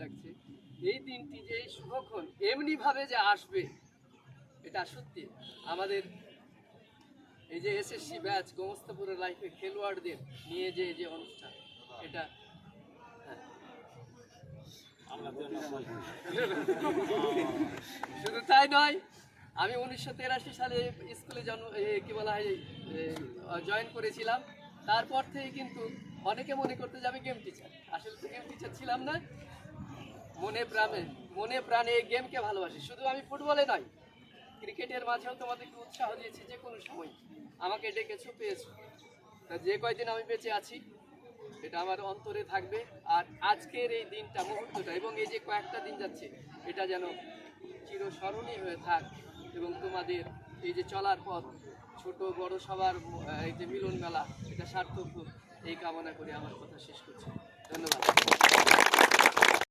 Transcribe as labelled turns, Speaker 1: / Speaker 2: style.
Speaker 1: জাগছে এই দিনটি যে এই শুভক্ষণ এমনিভাবে যে আসবে, এটা সত্যি আমাদের এই যে এসএসসি ব্যাচ গোমস্তাপুরের লাইফে খেলোয়াড়দের নিয়ে যে যে অনুষ্ঠান, এটা। শুধু তাই নয়, আমি উনিশশো তেরাশি সালে স্কুলে জন্ম কি বলা হয় জয়েন করেছিলাম তারপর থেকে কিন্তু অনেকে মনে করতে যাবে গেম টিচার আসলে তো গেম টিচার ছিলাম না মনে প্রাণে মনে প্রাণে এই গেমকে ভালোবাসি। শুধু আমি ফুটবলে নয়, ক্রিকেটের মাঝেও তোমাদেরকে উৎসাহ দিয়েছি যে কোনো সময়। আমাকে ডেকেছো, পেয়েছ। তা যে কয়দিন আমি বেঁচে আছি, এটা আমার অন্তরে থাকবে। আর আজকের এই দিনটা, মুহূর্তটা এবং এই যে কয়েকটা দিন যাচ্ছে, এটা যেন চিরস্মরণীয় হয়ে থাক এবং তোমাদের এই যে চলার পথ, ছোট বড় সবার এই যে মিলন মেলা এটা সার্থক হোক, এই কামনা করে আমার কথা শেষ করছি। ধন্যবাদ।